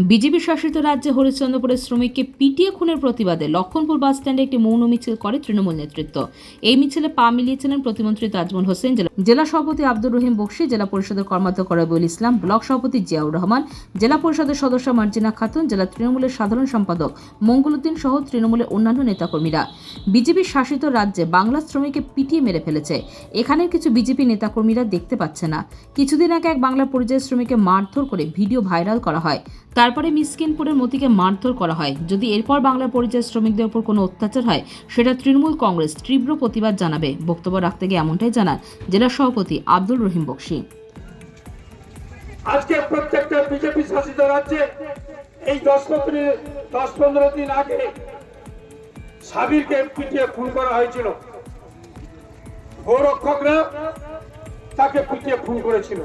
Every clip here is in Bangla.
বিজেপি শাসিত রাজ্যে হরিশ্চন্দ্রপুরের শ্রমিককে পিটিয়ে খুনের প্রতিবাদে লক্ষণপুর বাস স্ট্যান্ডে একটি মৌন মিছিল করে তৃণমূল নেতৃত্ব। এই মিছিলে পা মিলিয়েছিলেন প্রতিমন্ত্রী তাজমল হোসেন। জেলা- সভাপতি আব্দুর রহিম বক্সি, জেলা পরিষদের কর্মাধ্যক্ষ রবিউল ইসলাম, ব্লক সভাপতি জিয়াউর রহমান, জেলা পরিষদের সদস্য মার্জিনা খাতুন, জেলা তৃণমূলের সাধারণ সম্পাদক মঙ্গলউদ্দিন সহ তৃণমূলের অন্যান্য নেতাকর্মীরা। বিজেপি শাসিত রাজ্যে বাংলা শ্রমিককে পিটিয়ে মেরে ফেলেছে। এখানের কিছু বিজেপি নেতাকর্মীরা দেখতে পাচ্ছে না। কিছুদিন আগে এক বাংলা পরিযায়ী শ্রমিককে মারধর করে ভিডিও ভাইরাল করা হয়। তারপরে মিসকিনপুরের মতিকে মারধর করা হয়। যদি এরপর বাংলা পরিযায়ী শ্রমিকদের উপর কোনো অত্যাচার হয়, সেটা তৃণমূল কংগ্রেস তীব্র প্রতিবাদ জানাবে। বক্তব্য রাখতে গিয়ে এমনটাই জানান জেলা সভাপতি আব্দুল রহিম বক্সি। আজকে প্রত্যেকটা বিজেপি শাসিত রাজ্যে এই দশ পনেরো দিন আগে সাবিরকে পিটিয়ে খুন করা হয়েছিল। গৌরক্ষকরা তাকে পিটিয়ে খুন করেছিল।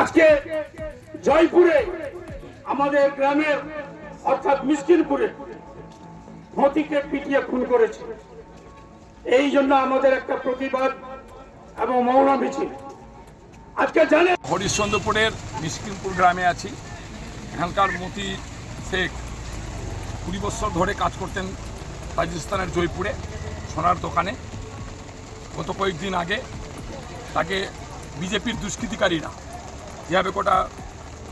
আজকে জয়পুরে, আমাদের গ্রামের, অর্থাৎ মিসকিনপুরে মতিকে পিটিয়ে খুন করেছে। এই জন্য আমাদের একটা প্রতিবাদ এবং মৌন মিছিল। আজকে জানেন হরিশ্চন্দ্রপুরের মিসকিমপুর গ্রামে আছি। এখানকার মতি শেখ কুড়ি বছর ধরে কাজ করতেন রাজস্থানের জয়পুরে সোনার দোকানে। গত কয়েকদিন আগে তাকে বিজেপির দুষ্কৃতিকারীরা যেভাবে গোটা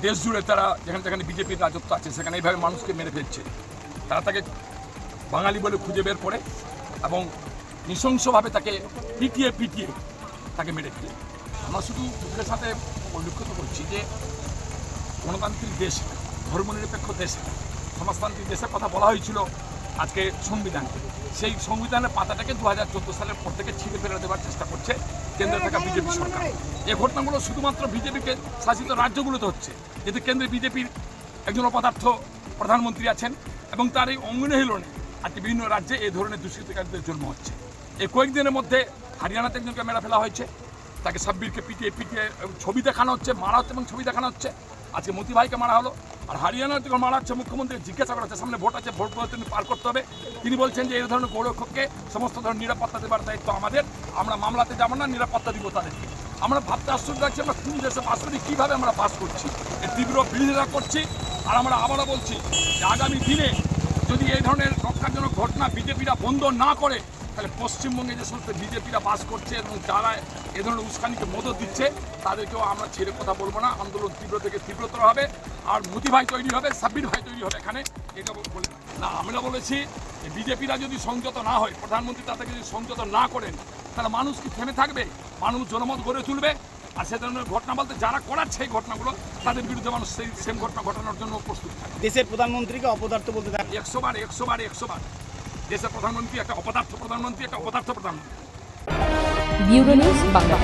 দেশ জুড়ে তারা যেখানে যেখানে বিজেপির রাজত্ব আছে, সেখানে এইভাবে মানুষকে মেরে ফেলছে। তারা তাকে বাঙালি বলে খুঁজে বের করে এবং নৃশংসভাবে তাকে পিটিয়ে পিটিয়ে তাকে মেরে ফেলে। আমরা শুধু দুঃখের সাথে পরিলক্ষিত করছি যে গণতান্ত্রিক দেশ ধর্মনিরপেক্ষ দেশ সমাজতান্ত্রিক দেশের কথা বলা হয়েছিল আজকে সংবিধান সেই সংবিধানের পাতাটাকে দু হাজার চোদ্দ সালের পর থেকে ছিঁড়ে ফেলে দেওয়ার চেষ্টা করছে কেন্দ্রে থাকা বিজেপি সরকার। এই ঘটনাগুলো শুধুমাত্র বিজেপিকে শাসিত রাজ্যগুলোতে হচ্ছে যেহেতু কেন্দ্রে বিজেপির একজন অপদার্থ প্রধানমন্ত্রী আছেন এবং তার এই অঙ্গনহিলনে আজকে বিভিন্ন রাজ্যে এই ধরনের দুষ্কৃতিকারীদের জন্ম হচ্ছে। এই কয়েকদিনের মধ্যে হরিয়ানাতে একজনকে মেরা ফেলা হয়েছে তাকে সাব্বিরকে পিটিয়ে পিটিয়ে ছবি দেখানো হচ্ছে মারা হচ্ছে এবং ছবি দেখানো হচ্ছে। আজকে মতি ভাইকে মারা হলো। আর হরিয়ানার যখন মারা হচ্ছে মুখ্যমন্ত্রী। জিজ্ঞাসা করা সামনে ভোট আছে, ভোট তিনি পার করতে হবে। তিনি বলছেন যে এই ধরনের গৌরক্ষককে সমস্ত ধরনের নিরাপত্তা দেবার দায়িত্ব আমাদের। আমরা মামলাতে যাব না, নিরাপত্তা দিব তাদেরকে। আমরা ভাবতে আশ্চর্য লাগছে আমরা কোন দেশে বাস করি, কীভাবে আমরা পাস করছি? এর তীব্র বিরোধিতা করছি। আর আমরা আবারও বলছি যে আগামী দিনে যদি এই ধরনের রক্ষাজনক ঘটনা বিজেপিরা বন্ধ না করে তাহলে পশ্চিমবঙ্গে যে সমস্ত বিজেপিরা বাস করছে এবং যারা এ ধরনের উস্কানিকে মদত দিচ্ছে তাদেরকেও আমরা ছেড়ে কথা বলব না। আন্দোলন তীব্র থেকে তীব্রতর হবে। আর মোদি ভাই তৈরি হবে সাব্বির ভাই তৈরি হবে এখানে। এটা বলে না আমরা বলেছি বিজেপিরা যদি সংযত না হয় প্রধানমন্ত্রী তাদেরকে যদি সংযত না করেন তাহলে মানুষ কি থেমে থাকবে? মানুষ জনমত গড়ে তুলবে? আর সে ধরনের ঘটনা বলতে যারা করাচ্ছে এই ঘটনাগুলো তাদের বিরুদ্ধে মানুষ সেই সেম ঘটনা ঘটানোর জন্য প্রস্তুত থাকে। দেশের প্রধানমন্ত্রীকে অপদার্থ বলতে থাকে একশো বার একশো বার একশো বার। দেশের প্রধানমন্ত্রী একটা অপদার্থ প্রধানমন্ত্রী একটা অপদার্থ প্রধানমন্ত্রী। Bureau news Bangla